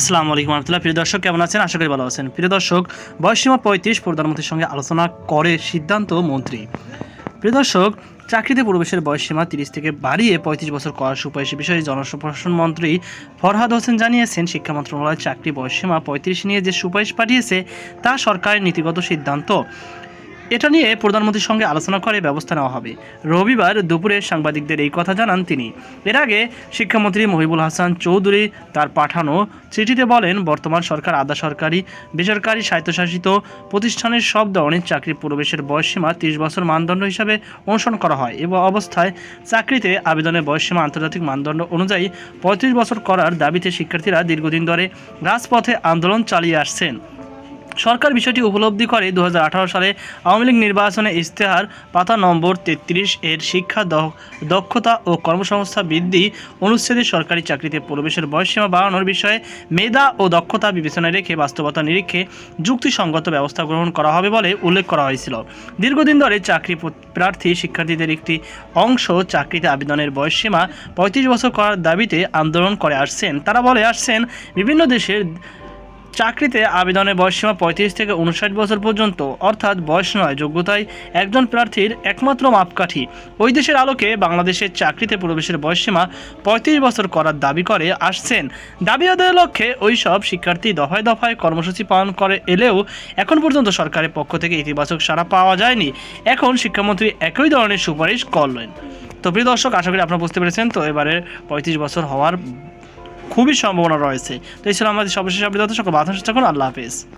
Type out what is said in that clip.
আসসালামু আলাইকুম রহমতুল্লাহ। প্রিয় দর্শক, কেমন আছেন? আশা করি ভালো আছেন। প্রিয় দর্শক বয়সীমা পঁয়ত্রিশ প্রধানমন্ত্রীর সঙ্গে আলোচনা করে সিদ্ধান্ত মন্ত্রী। প্রিয় দর্শক, চাকরিতে প্রবেশের বয়সসীমা তিরিশ থেকে বাড়িয়ে পঁয়ত্রিশ বছর করার সুপারিশ বিষয়ে জনপ্রশাসন মন্ত্রী ফরহাদ হোসেন জানিয়েছেন, শিক্ষা মন্ত্রণালয় চাকরি বয়সসীমা পঁয়ত্রিশ নিয়ে যে সুপারিশ পাঠিয়েছে, তা সরকারের নীতিগত সিদ্ধান্ত। এটা নিয়ে প্রধানমন্ত্রীর সঙ্গে আলোচনা করে ব্যবস্থা নেওয়া হবে। রবিবার দুপুরে সাংবাদিকদের এই কথা জানান তিনি। এর আগে শিক্ষামন্ত্রী মহিবুল হাসান চৌধুরী তার পাঠানো চিঠিতে বলেন, বর্তমান সরকার আধা সরকারি, বেসরকারি, স্বায়ত্তশাসিত প্রতিষ্ঠানের সব ধরনের চাকরি প্রবেশের বয়সসীমা তিরিশ বছর মানদণ্ড হিসাবে অনুসরণ করা হয় এবং অবস্থায় চাকরিতে আবেদনের বয়সসীমা আন্তর্জাতিক মানদণ্ড অনুযায়ী পঁয়ত্রিশ বছর করার দাবিতে শিক্ষার্থীরা দীর্ঘদিন ধরে রাজপথে আন্দোলন চালিয়ে আসছেন। সরকার বিষয়টি উপলব্ধি করে দু হাজার আঠারো সালে আওয়ামী লীগ নির্বাচনে ইশতেহার পাতা নম্বর তেত্রিশ এর শিক্ষা দক্ষতা ও কর্মসংস্থা বৃদ্ধি অনুচ্ছেদে সরকারি চাকরিতে প্রবেশের বয়সসীমা বাড়ানোর বিষয়ে মেধা ও দক্ষতা বিবেচনায় রেখে বাস্তবতা নিরীক্ষে যুক্তিসঙ্গত ব্যবস্থা গ্রহণ করা হবে বলে উল্লেখ করা হয়েছিল। দীর্ঘদিন ধরে চাকরি প্রার্থী শিক্ষার্থীদের একটি অংশ চাকরিতে আবেদনের বয়সসীমা পঁয়ত্রিশ বছর করার দাবিতে আন্দোলন করে আসছেন। তারা বলে, আসছেন বিভিন্ন দেশের চাকরিতে আবেদনের বয়সসীমা পঁয়ত্রিশ থেকে উনষাট বছর পর্যন্ত, অর্থাৎ বয়স নয়, যোগ্যতায় একজন প্রার্থীর একমাত্র মাপকাঠি। ওই দেশের আলোকে বাংলাদেশের চাকরিতে প্রবেশের বয়সসীমা পঁয়ত্রিশ বছর করার দাবি করে আসছেন। দাবি আদায়ের লক্ষ্যে ওই সব শিক্ষার্থী দফায় দফায় কর্মসূচি পালন করে এলেও এখন পর্যন্ত সরকারের পক্ষ থেকে ইতিবাচক সাড়া পাওয়া যায়নি। এখন শিক্ষামন্ত্রী একই ধরনের সুপারিশ করলেন। তো প্রিয় দর্শক, আশা করি আপনারা বুঝতে পেরেছেন। তো এবারে পঁয়ত্রিশ বছর হওয়ার খুবই সম্ভাবনা রয়েছে। তো এই ছিল আমাদের সর্বশেষ আপডেট সকল বাধা করুন। আল্লাহ হাফেজ।